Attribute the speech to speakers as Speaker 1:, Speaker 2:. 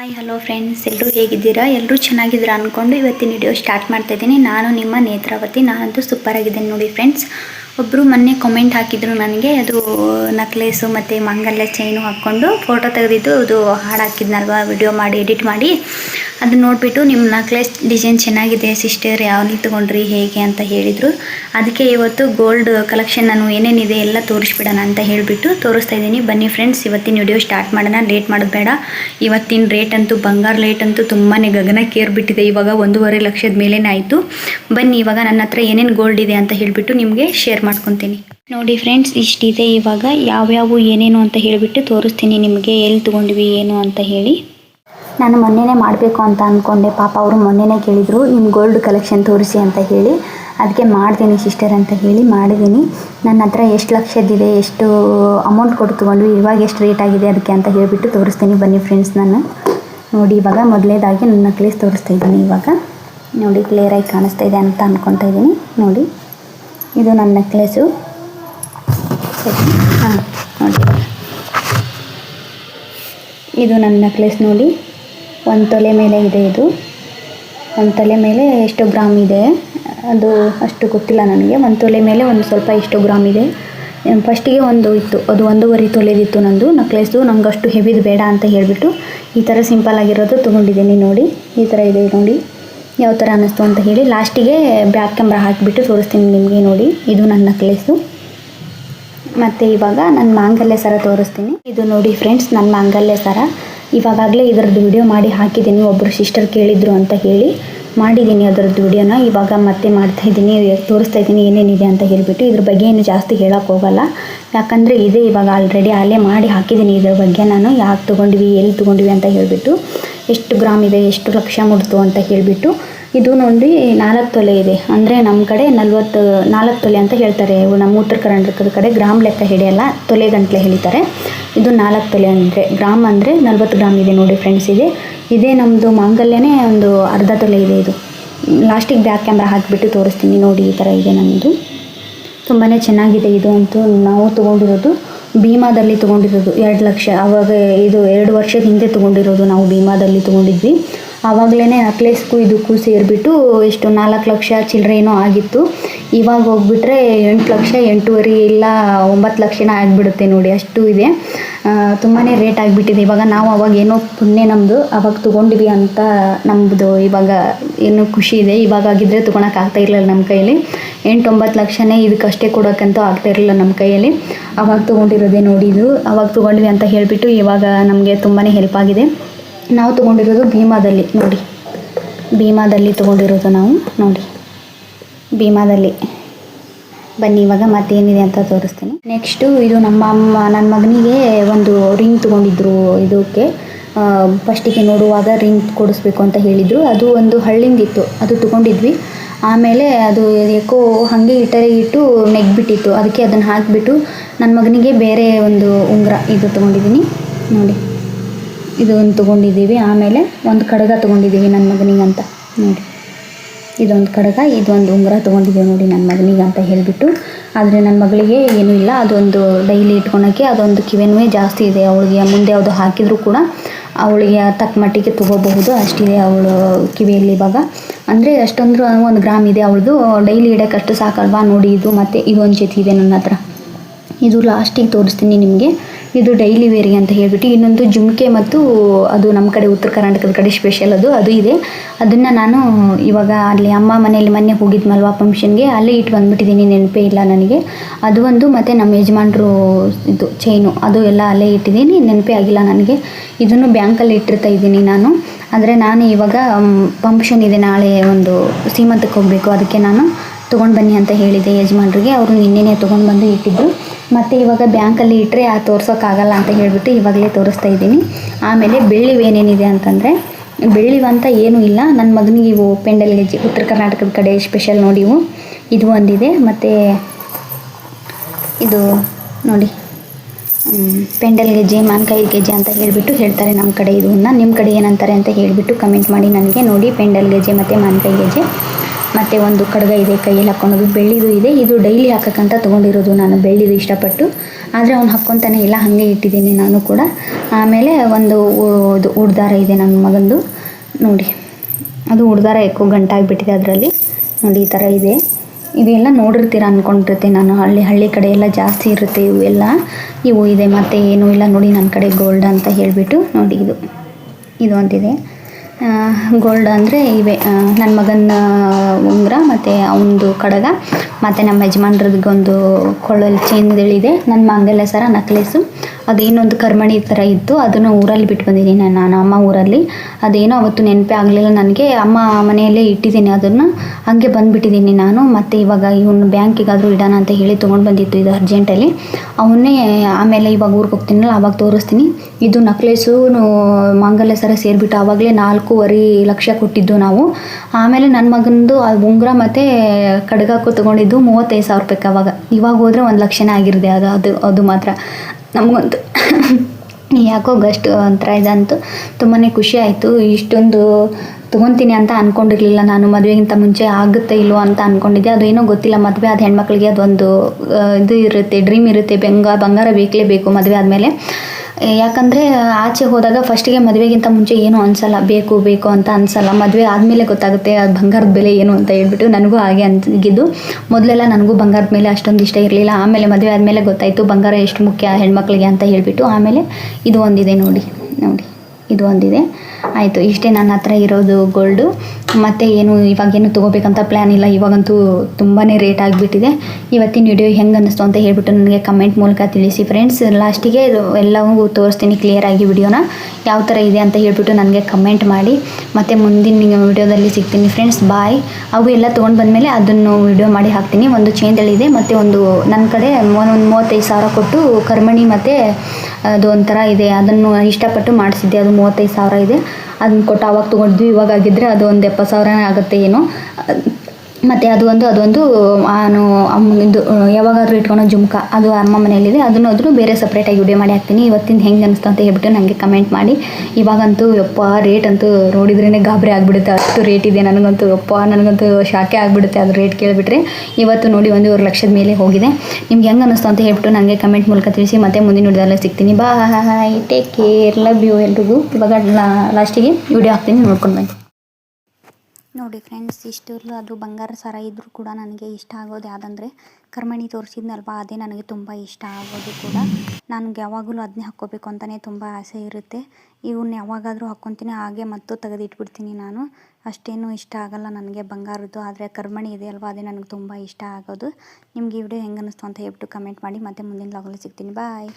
Speaker 1: Hi hello friends ಎಲ್ಲರೂ ಹೇಗಿದ್ದೀರಾ? ಎಲ್ಲರೂ ಚೆನ್ನಾಗಿದ್ದೀರಾ ಅಂದ್ಕೊಂಡು ಇವತ್ತಿನ ವಿಡಿಯೋ ಸ್ಟಾರ್ಟ್ ಮಾಡ್ತಾ ಇದ್ದೀನಿ. ನಾನು ನಿಮ್ಮ ನೇತ್ರಾವತಿ. ನಾನಂತೂ ಸೂಪರ್ ಆಗಿದ್ದೀನಿ ನೋಡಿ ಫ್ರೆಂಡ್ಸ್ ಒಬ್ಬರು ಮೊನ್ನೆ ಕಮೆಂಟ್ ಹಾಕಿದ್ರು ನನಗೆ. ಅದು ನಕ್ಲೇಸು ಮತ್ತು ಮಂಗಲ್ಯ ಚೈನು ಹಾಕ್ಕೊಂಡು ಫೋಟೋ ತೆಗೆದಿದ್ದು, ಅದು ಹಾಡು ಹಾಕಿದ್ನಲ್ವ? ವಿಡಿಯೋ ಮಾಡಿ ಎಡಿಟ್ ಮಾಡಿ. ಅದನ್ನ ನೋಡಿಬಿಟ್ಟು ನಿಮ್ಮ ನಕ್ಲೆಸ್ ಡಿಸೈನ್ ಚೆನ್ನಾಗಿದೆ ಸಿಸ್ಟರ್ ಯಾವ್ದು ತೊಗೊಂಡ್ರಿ ಹೇಗೆ ಅಂತ ಹೇಳಿದರು. ಅದಕ್ಕೆ ಇವತ್ತು ಗೋಲ್ಡ್ ಕಲೆಕ್ಷನ್ ನಾನು ಏನೇನಿದೆ ಎಲ್ಲ ತೋರಿಸ್ಬಿಡೋಣ ಅಂತ ಹೇಳಿಬಿಟ್ಟು ತೋರಿಸ್ತಾ ಇದ್ದೀನಿ. ಬನ್ನಿ ಫ್ರೆಂಡ್ಸ್ ಇವತ್ತಿನ ವಿಡಿಯೋ ಸ್ಟಾರ್ಟ್ ಮಾಡೋಣ. ಲೇಟ್ ಮಾಡೋದು ಇವತ್ತಿನ ರೇಟ್ ಅಂತೂ ಬಂಗಾರ ರೇಟ್ ಅಂತೂ ತುಂಬಾ ಗಗನಕ್ಕೇರ್ಬಿಟ್ಟಿದೆ ಇವಾಗ ಒಂದೂವರೆ ಲಕ್ಷದ ಮೇಲೇ ಆಯಿತು. ಬನ್ನಿ, ಇವಾಗ ನನ್ನ ಹತ್ರ ಏನೇನು ಗೋಲ್ಡ್ ಇದೆ ಅಂತ ಹೇಳಿಬಿಟ್ಟು ನಿಮಗೆ ಶೇರ್ ಮಾಡ್ಕೊತೀನಿ. ನೋಡಿ ಫ್ರೆಂಡ್ಸ್ ಇಷ್ಟಿದೆ ಇವಾಗ. ಯಾವ್ಯಾವು ಏನೇನು ಅಂತ ಹೇಳಿಬಿಟ್ಟು ತೋರಿಸ್ತೀನಿ. ನಿಮಗೆ ಎಲ್ಲಿ ತೊಗೊಂಡ್ವಿ, ಏನು ಅಂತ ಹೇಳಿ. ನಾನು ಮೊನ್ನೆನೇ ಮಾಡಬೇಕು ಅಂತ ಅಂದ್ಕೊಂಡೆ ಪಾಪ ಅವರು ಮೊನ್ನೆನೇ ಕೇಳಿದರು ನಿಮ್ಮ ಗೋಲ್ಡ್ ಕಲೆಕ್ಷನ್ ತೋರಿಸಿ ಅಂತ ಹೇಳಿ. ಅದಕ್ಕೆ ಮಾಡ್ತೀನಿ ಸಿಸ್ಟರ್ ಅಂತ ಹೇಳಿ ಮಾಡಿದ್ದೀನಿ. ನನ್ನ ಹತ್ರ ಎಷ್ಟು ಲಕ್ಷದಿದೆ ಎಷ್ಟು ಅಮೌಂಟ್ ಕೊಟ್ಟು ತೊಗೊಂಡು ಇವಾಗ ಎಷ್ಟು ರೇಟ್ ಆಗಿದೆ ಅದಕ್ಕೆ ಅಂತ ಹೇಳಿಬಿಟ್ಟು ತೋರಿಸ್ತೀನಿ ಬನ್ನಿ ಫ್ರೆಂಡ್ಸ್ ನಾನು. ನೋಡಿ, ಇವಾಗ ಮೊದಲೇದಾಗಿ ನನ್ನ ನಕ್ಲೇಸ್ ತೋರಿಸ್ತಾ ಇದ್ದೀನಿ ಇವಾಗ. ನೋಡಿ ಕ್ಲಿಯರಾಗಿ ಕಾಣಿಸ್ತಾ ಇದೆ ಅಂತ ಅಂದ್ಕೊತಾ ಇದ್ದೀನಿ. ನೋಡಿ, ಇದು ನನ್ನ ನೆಕ್ಲೇಸು ಹಾಂ, ನೋಡಿ. ಇದು ನನ್ನ ನೆಕ್ಲೆಸ್ ನೋಡಿ. ಒಂದು ತೊಲೆ ಮೇಲೆ ಇದೆ ಇದು. ಒಂದು ತಲೆ ಮೇಲೆ ಎಷ್ಟು ಗ್ರಾಮ್ ಇದೆ. ಅದು ಅಷ್ಟು ಗೊತ್ತಿಲ್ಲ ನನಗೆ. ಒಂದು ತೊಲೆ ಮೇಲೆ ಒಂದು ಸ್ವಲ್ಪ ಎಷ್ಟು ಗ್ರಾಮ್ ಇದೆ. ಫಸ್ಟಿಗೆ ಒಂದು ಇತ್ತು. ಅದು ಒಂದೂವರೆ ತೊಲೆದಿತ್ತು ನಂದು. ನಕ್ಲೇಸು ನಂಗೆ ಅಷ್ಟು ಹೆವಿದು ಬೇಡ ಅಂತ ಹೇಳಿಬಿಟ್ಟು ಈ ಥರ ಸಿಂಪಲ್ ಆಗಿರೋದು ತೊಗೊಂಡಿದ್ದೀನಿ ನೋಡಿ. ಈ ಥರ ಇದೆ ನೋಡಿ. ಯಾವ ಥರ ಅನ್ನಿಸ್ತು ಅಂತ ಹೇಳಿ ಲಾಸ್ಟಿಗೆ ಬ್ಯಾಕ್ ಕ್ಯಾಮ್ರಾ ಹಾಕಿಬಿಟ್ಟು ತೋರಿಸ್ತೀನಿ ನಿಮಗೆ ನೋಡಿ. ಇದು ನನ್ನ ನಕ್ಲೇಸು ಮತ್ತು ಇವಾಗ ನನ್ನ ಮಾಂಗಲ್ಯ ಸರ ತೋರಿಸ್ತೀನಿ. ಇದು ನೋಡಿ ಫ್ರೆಂಡ್ಸ್ ನನ್ನ ಮಾಂಗಲ್ಯ ಸರ. ಇವಾಗಲೇ ಇದರದ್ದು ವಿಡಿಯೋ ಮಾಡಿ ಹಾಕಿದ್ದೀನಿ ಒಬ್ಬರು ಸಿಸ್ಟರ್ ಕೇಳಿದ್ರು ಅಂತ ಹೇಳಿ ಮಾಡಿದ್ದೀನಿ ಅದರದ್ದು ವಿಡಿಯೋನ ಇವಾಗ ಮತ್ತೆ ಮಾಡ್ತಾ ಇದ್ದೀನಿ ತೋರಿಸ್ತಾ ಇದ್ದೀನಿ ಏನೇನಿದೆ ಅಂತ ಹೇಳಿಬಿಟ್ಟು. ಇದ್ರ ಬಗ್ಗೆ ಏನು ಜಾಸ್ತಿ ಹೇಳೋಕ್ಕೆ ಹೋಗಲ್ಲ. ಯಾಕಂದರೆ ಇದೇ ಇವಾಗ ಆಲ್ರೆಡಿ ಅಲ್ಲೇ ಮಾಡಿ ಹಾಕಿದ್ದೀನಿ ಇದ್ರ ಬಗ್ಗೆ ನಾನು. ಯಾಕೆ ತೊಗೊಂಡ್ವಿ, ಎಲ್ಲಿ ತೊಗೊಂಡ್ವಿ ಅಂತ ಹೇಳಿಬಿಟ್ಟು, ಎಷ್ಟು ಗ್ರಾಮ್ ಇದೆ, ಎಷ್ಟು ಲಕ್ಷ ಮುಡ್ತು ಅಂತ ಹೇಳಿಬಿಟ್ಟು. ಇದು ನೋಡಿ ನಾಲ್ಕು ತೊಲೆ ಇದೆ. ಅಂದರೆ ನಮ್ಮ ಕಡೆ ನಲ್ವತ್ತು, ನಾಲ್ಕು ತೊಲೆ ಅಂತ ಹೇಳ್ತಾರೆ. ನಮ್ಮ ಉತ್ತರ ಕರ್ನಾಟಕದ ಕಡೆ ಗ್ರಾಮ್ ಲೆಕ್ಕ ಹಿಡಿಯಲ್ಲ, ತೊಲೆ ಗಂಟ್ಲೆ ಹೇಳಿತಾರೆ ಇದು ನಾಲ್ಕು ತೊಲೆ ಅಂದರೆ, ಗ್ರಾಮ್ ಅಂದರೆ ನಲ್ವತ್ತು ಗ್ರಾಮ್ ಇದೆ ನೋಡಿ ಫ್ರೆಂಡ್ಸ್ ಇದೆ. ಇದೇ ನಮ್ಮದು ಮಾಂಗಲ್ಯನೇ ಒಂದು ಅರ್ಧ ತೊಲೆ ಇದೆ ಇದು. ಲಾಸ್ಟಿಗೆ ಬ್ಯಾಕ್ ಕ್ಯಾಮ್ರಾ ಹಾಕಿಬಿಟ್ಟು ತೋರಿಸ್ತೀನಿ ನೋಡಿ ಈ ಥರ ಇದೆ ನಮ್ಮದು ತುಂಬಾ ಚೆನ್ನಾಗಿದೆ ಇದು ಅಂತೂ ನಾವು ತೊಗೊಂಡಿರೋದು. ಭೀಮಾದಲ್ಲಿ ತೊಗೊಂಡಿರೋದು. ಎರಡು ಲಕ್ಷ ಆವಾಗ ಇದು ಎರಡು ವರ್ಷದ ಹಿಂದೆ ತೊಗೊಂಡಿರೋದು ನಾವು ಭೀಮಾದಲ್ಲಿ ತೊಗೊಂಡಿದ್ವಿ. ಆವಾಗಲೇ ನಕ್ಲೇಸ್ಗೂ ಇದಕ್ಕೂ ಸೇರಿಬಿಟ್ಟು ಎಷ್ಟು ನಾಲ್ಕು ಲಕ್ಷ ಚಿಲ್ಲರೆ ಏನೋ ಆಗಿತ್ತು. ಇವಾಗ ಹೋಗ್ಬಿಟ್ರೆ ಎಂಟು ಲಕ್ಷ, ಎಂಟೂವರೆ ಇಲ್ಲ ಒಂಬತ್ತು ಲಕ್ಷನ ಆಗಿಬಿಡುತ್ತೆ ನೋಡಿ, ಅಷ್ಟು ಇದೆ. ತುಂಬಾ ರೇಟ್ ಆಗಿಬಿಟ್ಟಿದೆ. ಇವಾಗ ನಾವು ಅವಾಗ ಏನೋ ಪುಣ್ಯ ನಮ್ಮದು ಅವಾಗ ತೊಗೊಂಡಿವಿ ಅಂತ ನಮ್ಮದು ಇವಾಗ ಏನು ಖುಷಿ ಇದೆ. ಇವಾಗ ಆಗಿದ್ದರೆ ತೊಗೊಳಕ್ಕೆ ಆಗ್ತಾ ಇರಲಿಲ್ಲ ನಮ್ಮ ಕೈಯಲ್ಲಿ. ಎಂಟು ಒಂಬತ್ತು ಲಕ್ಷನೇ ಇದಕ್ಕಷ್ಟೇ ಕೊಡೋಕ್ಕಂತೂ ಆಗ್ತಾ ಇರಲಿಲ್ಲ ನಮ್ಮ ಕೈಯಲ್ಲಿ. ಅವಾಗ ತೊಗೊಂಡಿರೋದೇ ನೋಡಿ ಇದು. ಅವಾಗ ತೊಗೊಂಡ್ವಿ ಅಂತ ಹೇಳಿಬಿಟ್ಟು ಇವಾಗ ನಮಗೆ ತುಂಬಾ ಹೆಲ್ಪ್ ಆಗಿದೆ. ನಾವು ತೊಗೊಂಡಿರೋದು ಭೀಮಾದಲ್ಲಿ, ನೋಡಿ. ಭೀಮಾದಲ್ಲಿ ತೊಗೊಂಡಿರೋದು ನಾವು, ನೋಡಿ. ಭೀಮಾದಲ್ಲಿ. ಬನ್ನಿ, ಇವಾಗ ಮತ್ತೇನಿದೆ ಅಂತ ತೋರಿಸ್ತೀನಿ. ನೆಕ್ಸ್ಟು ಇದು ನಮ್ಮ ಅಮ್ಮ, ನನ್ನ ಮಗನಿಗೆ ಒಂದು ರಿಂಗ್ ತೊಗೊಂಡಿದ್ರು ಇದಕ್ಕೆ. ಫಸ್ಟಿಗೆ ನೋಡುವಾಗ ರಿಂಗ್ ಕೊಡಿಸ್ಬೇಕು ಅಂತ ಹೇಳಿದರು. ಅದು ಒಂದು ಹಳ್ಳಿಂದಿತ್ತು, ಅದು ತೊಗೊಂಡಿದ್ವಿ. ಆಮೇಲೆ ಅದು ಯಾಕೋ ಹಾಗೆ ಇಟ್ಟರೆ ಇಟ್ಟು ನೆಗ್ಬಿಟ್ಟಿತ್ತು. ಅದಕ್ಕೆ ಅದನ್ನು ಹಾಕಿಬಿಟ್ಟು ನನ್ನ ಮಗನಿಗೆ ಬೇರೆ ಒಂದು ಉಂಗುರ ಇದು ತೊಗೊಂಡಿದ್ದೀನಿ, ನೋಡಿ. ಇದು ಒಂದು ತೊಗೊಂಡಿದ್ದೀವಿ. ಆಮೇಲೆ ಒಂದು ಕಡಗ ತೊಗೊಂಡಿದ್ದೀವಿ ನನ್ನ ಮಗನಿಗೆ ಅಂತ. ನೋಡಿ. ಇದೊಂದು ಕಡಗ, ಇದೊಂದು ಉಂಗುರ ತೊಗೊಂಡಿದ್ದೀವಿ ನೋಡಿ ನನ್ನ ಮಗನಿಗೆ ಅಂತ ಹೇಳಿಬಿಟ್ಟು. ಆದರೆ ನನ್ನ ಮಗಳಿಗೆ ಏನೂ ಇಲ್ಲ. ಅದೊಂದು ಡೈಲಿ ಇಟ್ಕೊಳಕ್ಕೆ ಅದೊಂದು ಕಿವೆನೂ ಜಾಸ್ತಿ ಇದೆ. ಅವಳಿಗೆ ಮುಂದೆ ಯಾವುದು ಹಾಕಿದರೂ ಕೂಡ ಅವಳಿಗೆ ತಕ್ಕ ಮಟ್ಟಿಗೆ ತೊಗೋಬಹುದು. ಅಷ್ಟಿದೆ ಅವಳು ಕಿವಿಯಲ್ಲಿ ಇವಾಗ ಅಂದರೆ ಅಷ್ಟೊಂದು ಒಂದು ಗ್ರಾಮ್ ಇದೆ ಅವಳದು. ಡೈಲಿ ಇಡೋಕ್ಕೆ ಅಷ್ಟು ಸಾಕಲ್ವಾ? ನೋಡಿ ಇದು ಮತ್ತು ಇದೊಂದು ಜೊತೆ ಇದೆ ನನ್ನ ಹತ್ರ. ಇದು ಲಾಸ್ಟಿಗೆ ತೋರಿಸ್ತೀನಿ ನಿಮಗೆ. ಇದು ಡೈಲಿ ವೇರಿ ಅಂತ ಹೇಳ್ಬಿಟ್ಟು ಇನ್ನೊಂದು ಜುಮ್ಕೆ ಮತ್ತು ಅದು ನಮ್ಮ ಕಡೆ ಉತ್ತರ ಕರ್ನಾಟಕದ ಕಡೆ ಸ್ಪೆಷಲ್ ಅದು ಅದು ಇದೆ. ಅದನ್ನು ನಾನು ಇವಾಗ ಅಲ್ಲಿ ಅಮ್ಮ ಮನೆಯಲ್ಲಿ ಮೊನ್ನೆ ಹೋಗಿದ್ಮಲ್ವಾ ಫಂಕ್ಷನ್ಗೆ ಅಲ್ಲೇ ಇಟ್ಟು ಬಂದುಬಿಟ್ಟಿದ್ದೀನಿ ನೆನಪೇ ಇಲ್ಲ ನನಗೆ. ಅದು ಒಂದು ಮತ್ತು ನಮ್ಮ ಯಜಮಾನ್ರು ಇದು ಚೈನು ಅದು ಎಲ್ಲ ಅಲ್ಲೇ ಇಟ್ಟಿದ್ದೀನಿ ನೆನಪೇ ಆಗಿಲ್ಲ ನನಗೆ. ಇದನ್ನು ಬ್ಯಾಂಕಲ್ಲಿ ಇಟ್ಟಿರ್ತಾ ಇದ್ದೀನಿ ನಾನು. ಅಂದರೆ ನಾನು ಇವಾಗ ಫಂಕ್ಷನ್ ಇದೆ ನಾಳೆ ಒಂದು ಸೀಮಂತಕ್ಕೆ ಹೋಗಬೇಕು. ಅದಕ್ಕೆ ನಾನು ತೊಗೊಂಡು ಬನ್ನಿ ಅಂತ ಹೇಳಿದೆ ಯಜಮಾನ್ರಿಗೆ. ಅವರು ನಿನ್ನೆನೇ ತೊಗೊಂಡು ಬಂದು ಇಟ್ಟಿದ್ದು ಮತ್ತು ಇವಾಗ ಬ್ಯಾಂಕಲ್ಲಿ ಇಟ್ಟರೆ ಆ ತೋರ್ಸೋಕ್ಕಾಗಲ್ಲ ಅಂತ ಹೇಳಿಬಿಟ್ಟು ಇವಾಗಲೇ ತೋರಿಸ್ತಾ ಇದ್ದೀನಿ. ಆಮೇಲೆ ಬೆಳ್ಳಿವೇನೇನಿದೆ ಅಂತಂದರೆ ಬೆಳ್ಳಿವಂತ ಏನೂ ಇಲ್ಲ. ನನ್ನ ಮಗನಿಗೆ ಇವು ಪೆಂಡಲ್ ಗೆಜ್ಜೆ, ಉತ್ತರ ಕರ್ನಾಟಕದ ಕಡೆ ಸ್ಪೆಷಲ್ ನೋಡಿ ಇವು. ಇದು ಒಂದಿದೆ. ಮತ್ತು ಇದು ನೋಡಿ ಪೆಂಡಲ್ ಗೆಜ್ಜೆ, ಮಾನ್ಕಾಯಿ ಗೆಜ್ಜೆ ಅಂತ ಹೇಳಿಬಿಟ್ಟು ಹೇಳ್ತಾರೆ ನಮ್ಮ ಕಡೆ ಇದನ್ನು. ನಿಮ್ಮ ಕಡೆ ಏನಂತಾರೆ ಅಂತ ಹೇಳಿಬಿಟ್ಟು ಕಮೆಂಟ್ ಮಾಡಿ ನನಗೆ. ನೋಡಿ ಪೆಂಡಲ್ ಗೆಜ್ಜೆ ಮತ್ತು ಮಾನ್ಕಾಯಿ ಗೆಜ್ಜೆ. ಮತ್ತು ಒಂದು ಕಡಗ ಇದೆ, ಕೈಯಲ್ಲಿ ಹಾಕ್ಕೊಳೋದು ಬೆಳ್ಳಿದು ಇದೆ. ಇದು ಡೈಲಿ ಹಾಕೋಕ್ಕಂತ ತೊಗೊಂಡಿರೋದು ನಾನು, ಬೆಳ್ಳಿದು ಇಷ್ಟಪಟ್ಟು. ಆದರೆ ಅವ್ನು ಹಾಕ್ಕೊತಾನೆ ಇಲ್ಲ ಹಾಗೆ ಇಟ್ಟಿದ್ದೀನಿ ನಾನು ಕೂಡ. ಆಮೇಲೆ ಒಂದು ಉಡ್ದಾರ ಇದೆ ನನ್ನ ಮಗಂದು. ನೋಡಿ, ಅದು ಉಡ್ದಾರ ಎಕ್ಕೋ ಗಂಟಾಗಿಬಿಟ್ಟಿದೆ ಅದರಲ್ಲಿ. ನೋಡಿ, ಈ ಥರ ಇದೆ. ಇದೆಲ್ಲ ನೋಡಿರ್ತೀರ ಅಂದ್ಕೊಂಡಿರ್ತೀನಿ ನಾನು. ಹಳ್ಳಿ ಹಳ್ಳಿ ಕಡೆ ಎಲ್ಲ ಜಾಸ್ತಿ ಇರುತ್ತೆ ಇವು ಎಲ್ಲ. ಇವು ಇದೆ, ಮತ್ತು ಏನೂ ಇಲ್ಲ. ನೋಡಿ, ನನ್ನ ಕಡೆ ಗೋಲ್ಡ್ ಅಂತ ಹೇಳಿಬಿಟ್ಟು ನೋಡಿ ಇದು. ಇದು ಒಂದಿದೆ ಗೋಲ್ಡ್ ಅಂದರೆ ಇವೆ. ನನ್ನ ಮಗನ ಉಂಗುರ ಮತ್ತು ಅವನದು ಕಡಗ. ಮತ್ತು ನಮ್ಮ ಯಜಮಾನ್ರದ್ದು ಕೊಳ್ಳಲ್ಲಿ ಚೇನ್ಗಳಿದೆ ನನ್ನ ಮಂಗಲ್ಯ ಸರ ನಕ್ಲೆಸ್ಸು ಅದೇನೊಂದು ಕರ್ಮಣಿ ಥರ ಇತ್ತು. ಅದನ್ನು ಊರಲ್ಲಿ ಬಿಟ್ಟು ಬಂದಿದ್ದೀನಿ ನಾನು ಅಮ್ಮ ಊರಲ್ಲಿ. ಅದೇನೋ ಅವತ್ತು ನೆನಪೇ ಆಗಲಿಲ್ಲ ನನಗೆ. ಅಮ್ಮ ಮನೆಯಲ್ಲೇ ಇಟ್ಟಿದ್ದೀನಿ ಅದನ್ನು. ಹಾಗೆ ಬಂದುಬಿಟ್ಟಿದ್ದೀನಿ ನಾನು. ಮತ್ತು ಇವಾಗ ಇವನು ಬ್ಯಾಂಕಿಗಾದರೂ ಇಡೋಣ ಅಂತ ಹೇಳಿ ತೊಗೊಂಡು ಬಂದಿತ್ತು ಇದು ಅರ್ಜೆಂಟಲ್ಲಿ. ಅವನ್ನೇ ಆಮೇಲೆ ಇವಾಗ ಊರಿಗೆ ಹೋಗ್ತೀನಲ್ಲ ಆವಾಗ ತೋರಿಸ್ತೀನಿ. ಇದು ನಕ್ಲೆಸ್ಸು ಮಾಂಗಲ್ಯ ಸರ ಸೇರಿಬಿಟ್ಟು ಆವಾಗಲೇ ನಾಲ್ಕೂವರೆ ಲಕ್ಷ ಕೊಟ್ಟಿದ್ದು ನಾವು. ಆಮೇಲೆ ನನ್ನ ಮಗನದು ಆ ಉಂಗುರ ಮತ್ತು ಕಡ್ಗಾಕು ತೊಗೊಂಡಿದ್ದು ಮೂವತ್ತೈದು ಸಾವಿರ ರೂಪಾಯಿಗೆ ಅವಾಗ. ಇವಾಗ ಹೋದರೆ ಒಂದು ಲಕ್ಷನೇ ಆಗಿರದೆ ಅದು ಅದು ಅದು ಮಾತ್ರ. ನಮಗಂತೂ ಯಾಕೋ ಗಸ್ಟ್ ಒಂಥರ ಇದಂತು ತುಂಬಾ ಖುಷಿ ಆಯಿತು. ಇಷ್ಟೊಂದು ತೊಗೊತೀನಿ ಅಂತ ಅಂದ್ಕೊಂಡಿರಲಿಲ್ಲ ನಾನು. ಮದುವೆಗಿಂತ ಮುಂಚೆ ಆಗುತ್ತೆ ಇಲ್ವೋ ಅಂತ ಅಂದ್ಕೊಂಡಿದ್ದೆ ಅದು ಏನೋ ಗೊತ್ತಿಲ್ಲ. ಮದುವೆ ಅದು ಹೆಣ್ಮಕ್ಳಿಗೆ ಅದೊಂದು ಇದು ಇರುತ್ತೆ, ಡ್ರೀಮ್ ಇರುತ್ತೆ. ಬೆಂಗ, ಬಂಗಾರ ಬೇಕಲೇಬೇಕು ಮದುವೆ ಆದಮೇಲೆ. ಯಾಕಂದರೆ ಆಚೆ ಹೋದಾಗ ಫಸ್ಟಿಗೆ ಮದುವೆಗಿಂತ ಮುಂಚೆ ಏನು ಅನ್ಸಲ್ಲ, ಬೇಕು ಬೇಕು ಅಂತ ಅನ್ಸಲ್ಲ. ಮದುವೆ ಆದಮೇಲೆ ಗೊತ್ತಾಗುತ್ತೆ, ಅದು ಬಂಗಾರದ ಬೆಲೆ ಏನು ಅಂತ ಹೇಳ್ಬಿಟ್ಟು ನನಗೂ ಹಾಗೆ ಅನ್ಗಿದ್ದು. ಮೊದಲೆಲ್ಲ ನನಗೂ ಬಂಗಾರದ ಮೇಲೆ ಅಷ್ಟೊಂದು ಇಷ್ಟ ಇರಲಿಲ್ಲ. ಆಮೇಲೆ ಮದುವೆ ಆದಮೇಲೆ ಗೊತ್ತಾಯಿತು, ಬಂಗಾರ ಎಷ್ಟು ಮುಖ್ಯ ಹೆಣ್ಮಕ್ಳಿಗೆ ಅಂತ ಹೇಳಿಬಿಟ್ಟು, ಆಮೇಲೆ ಇದು ಒಂದಿದೆ ನೋಡಿ ನೋಡಿ. ಇದು ಒಂದಿದೆ. ಆಯಿತು, ಇಷ್ಟೇ ನನ್ನ ಹತ್ರ ಇರೋದು ಗೋಲ್ಡು ಮತ್ತು ಏನು ಇವಾಗೇನು ತೊಗೋಬೇಕಂತ ಪ್ಲ್ಯಾನ್ ಇಲ್ಲ. ಇವಾಗಂತೂ ತುಂಬಾ ರೇಟ್ ಆಗಿಬಿಟ್ಟಿದೆ. ಇವತ್ತಿನ ವಿಡಿಯೋ ಹೆಂಗೆ ಅನ್ನಿಸ್ತು ಅಂತ ಹೇಳ್ಬಿಟ್ಟು ನನಗೆ ಕಮೆಂಟ್ ಮೂಲಕ ತಿಳಿಸಿ ಫ್ರೆಂಡ್ಸ್ ಲಾಸ್ಟಿಗೆ ಎಲ್ಲವೂ ತೋರಿಸ್ತೀನಿ ಕ್ಲಿಯರಾಗಿ ವಿಡಿಯೋನ ಯಾವ ಥರ ಇದೆ ಅಂತ ಹೇಳ್ಬಿಟ್ಟು ನನಗೆ ಕಮೆಂಟ್ ಮಾಡಿ. ಮತ್ತು ಮುಂದಿನ ವಿಡಿಯೋದಲ್ಲಿ ಸಿಗ್ತೀನಿ ಫ್ರೆಂಡ್ಸ್ ಬಾಯ್ ಅವು ಎಲ್ಲ ತೊಗೊಂಡು ಬಂದಮೇಲೆ ಅದನ್ನು ವಿಡಿಯೋ ಮಾಡಿ ಹಾಕ್ತೀನಿ. ಒಂದು ಚೇಂಜಲ್ಲಿದೆ ಮತ್ತು ಒಂದು ನನ್ನ ಕಡೆ ಒಂದು ಮೂವತ್ತೈದು ಸಾವಿರ ಕೊಟ್ಟು ಕರ್ಮಣಿ ಮತ್ತು ಅದು ಒಂಥರ ಇದೆ. ಅದನ್ನು ಇಷ್ಟಪಟ್ಟು ಮಾಡಿಸಿದ್ದೆ. ಅದು ಮೂವತ್ತೈದು ಸಾವಿರ ಇದೆ. ಅದನ್ನ ಕೊಟ್ಟು ಅವಾಗ ತೊಗೊಂಡ್ವಿ ಇವಾಗ ಆಗಿದ್ದರೆ ಅದು ಒಂದು ಎಪ್ಪತ್ತು ಸಾವಿರ ಆಗುತ್ತೆ ಏನೋ. ಮತ್ತು ಅದು ಒಂದು ಅದೊಂದು ನಾನು ಇದು, ಯಾವಾಗಾದರೂ ಇಟ್ಕೊಳೋ ಜುಮ್ಕ, ಅದು ಅಮ್ಮ ಮನೆಯಲ್ಲಿದೆ ಅದನ್ನು ಅದ್ರೂ ಬೇರೆ ಸಪ್ರೇಟಾಗಿ ವಿಡಿಯೋ ಮಾಡಿ ಹಾಕ್ತೀನಿ. ಇವತ್ತಿನ ಹೆಂಗೆ ಅನಿಸ್ತು ಅಂತ ಹೇಳ್ಬಿಟ್ಟು ನನಗೆ ಕಮೆಂಟ್ ಮಾಡಿ. ಇವಾಗಂತೂ, ಯಪ್ಪ ರೇಟ್ ಅಂತೂ ನೋಡಿದ್ರೇ ಗಾಬರಿ ಆಗಿಬಿಡುತ್ತೆ. ಅಷ್ಟು ರೇಟ್ ಇದೆ, ನನಗಂತೂ, ಯಪ್ಪ, ನನಗಂತೂ ಶಾಕೆ ಆಗಿಬಿಡುತ್ತೆ ಅದು ರೇಟ್ ಕೇಳಿಬಿಟ್ರೆ. ಇವತ್ತು ನೋಡಿ ಒಂದೂವರೆ ಲಕ್ಷದ ಮೇಲೆ ಹೋಗಿದೆ. ನಿಮ್ಗೆ ಹೆಂಗೆ ಅನಿಸ್ತು ಅಂತ ಹೇಳ್ಬಿಟ್ಟು ನನಗೆ ಕಮೆಂಟ್ ಮೂಲಕ ತಿಳಿಸಿ. ಮತ್ತೆ ಮುಂದಿನ ವಿಡಿಯೋದಲ್ಲೇ ಸಿಗ್ತೀನಿ. Bye take care love you ಎಲ್ರಿಗೂ. ಇವಾಗ ಲಾಸ್ಟಿಗೆ ವಿಡಿಯೋ ಹಾಕ್ತೀನಿ, ನೋಡ್ಕೊಂಡು ಬನ್ನಿ. ನೋಡಿ ಫ್ರೆಂಡ್ಸ್ ಇಷ್ಟು ಅದು ಬಂಗಾರ ಸರ ಇದ್ದರೂ ಕೂಡ ನನಗೆ ಇಷ್ಟ ಆಗೋದು ಯಾವುದಂದ್ರೆ ಕರ್ಮಣಿ ತೋರಿಸಿದ್ನಲ್ವ, ಅದೇ ನನಗೆ ತುಂಬ ಇಷ್ಟ ಆಗೋದು ಕೂಡ. ನನಗೆ ಯಾವಾಗಲೂ ಅದನ್ನೇ ಹಾಕ್ಕೋಬೇಕು ಅಂತಲೇ ತುಂಬ ಆಸೆ ಇರುತ್ತೆ. ಇವನ್ನ ಯಾವಾಗಾದರೂ ಹಾಕ್ಕೊತೀನಿ, ಹಾಗೆ ಮತ್ತು ತೆಗೆದಿಟ್ಬಿಡ್ತೀನಿ ನಾನು. ಅಷ್ಟೇನು ಇಷ್ಟ ಆಗಲ್ಲ ನನಗೆ ಬಂಗಾರದ್ದು, ಆದರೆ ಕರ್ಮಣಿ ಇದೆ ಅಲ್ವಾ, ಅದೇ ನನಗೆ ತುಂಬ ಇಷ್ಟ ಆಗೋದು. ನಿಮಗೆ ಈ ವಿಡಿಯೋ ಹೆಂಗೆ ಅನ್ನಿಸ್ತು ಅಂತ ಹೇಳ್ಬಿಟ್ಟು ಕಮೆಂಟ್ ಮಾಡಿ, ಮತ್ತೆ ಮುಂದಿನ ಲಾಗಲ್ಲಿ ಸಿಗ್ತೀನಿ. ಬಾಯ್